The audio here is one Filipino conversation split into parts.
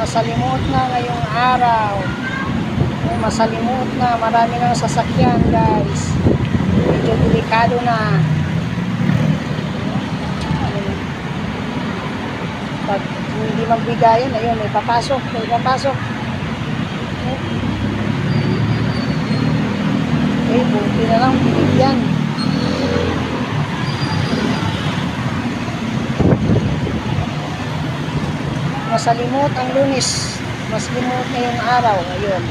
masalimot na ngayong araw. Ay, masalimot na. Marami ng sasakyan, guys. Medyo delikado na. Pag hindi magbigayan, ayun, may papasok, may papasok. Eh, buti na lang, binigyan. Masalimot ang lunis. Mas limot ngayong araw. Ayun.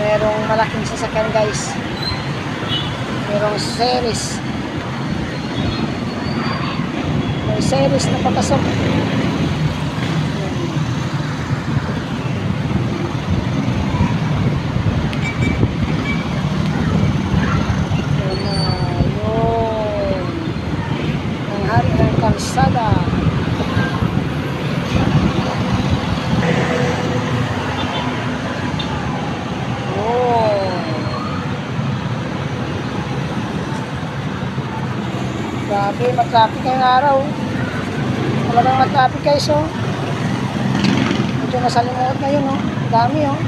Merong malaking sasakyan guys. Merong series. May series na papasok. Kalsada. Oh. Grabe, matraffic ngayong araw. Talagang matraffic guys, oh. Medyo masalimuot na yun, oh. Dami, oh.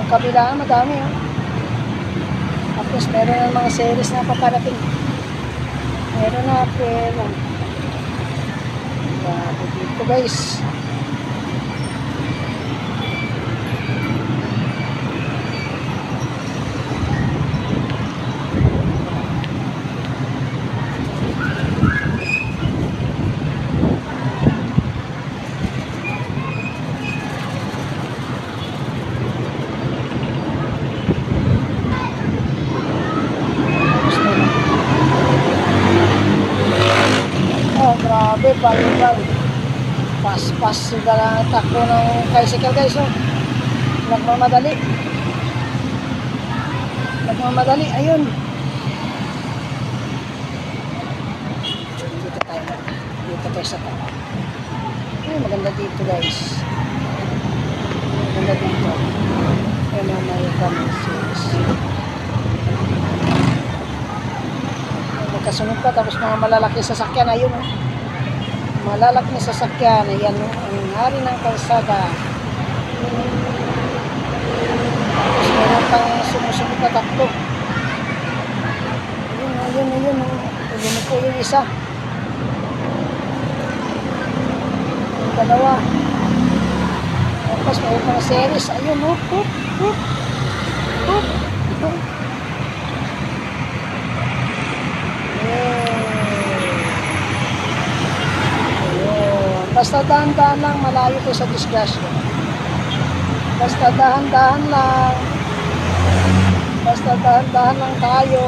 Yung kabila, madami, oh. Tapos meron ng mga series na paparating. Meron na, pero... Grabe dito, guys. Tapos meron. Oh, grabe, balimbal. Pas-pas sila lang takbo ng tricycle guys, oh. Nagmamadali. Nagmamadali, ayun. Dito tayo. Dito tayo sa tayo. Ay, maganda dito guys. Maganda dito. Ayun ang may kamisis. Magkasunod pa, tapos mga malalaki sasakyan, ayun oh. Malalaki na sasakyan, ayan oh, ang hari ng kalsada. Tapos meron pang sumusunod na takbo. Ayun, ayun, ayun, oh. ayun po yung isa. Yung dalawa. Tapos may mga series, ayun oh, hoop, hoop, hoop, hoop. Ayun. Basta dahan-dahan lang, malayo ko sa disgrasya. Basta dahan-dahan lang. Basta dahan-dahan lang tayo.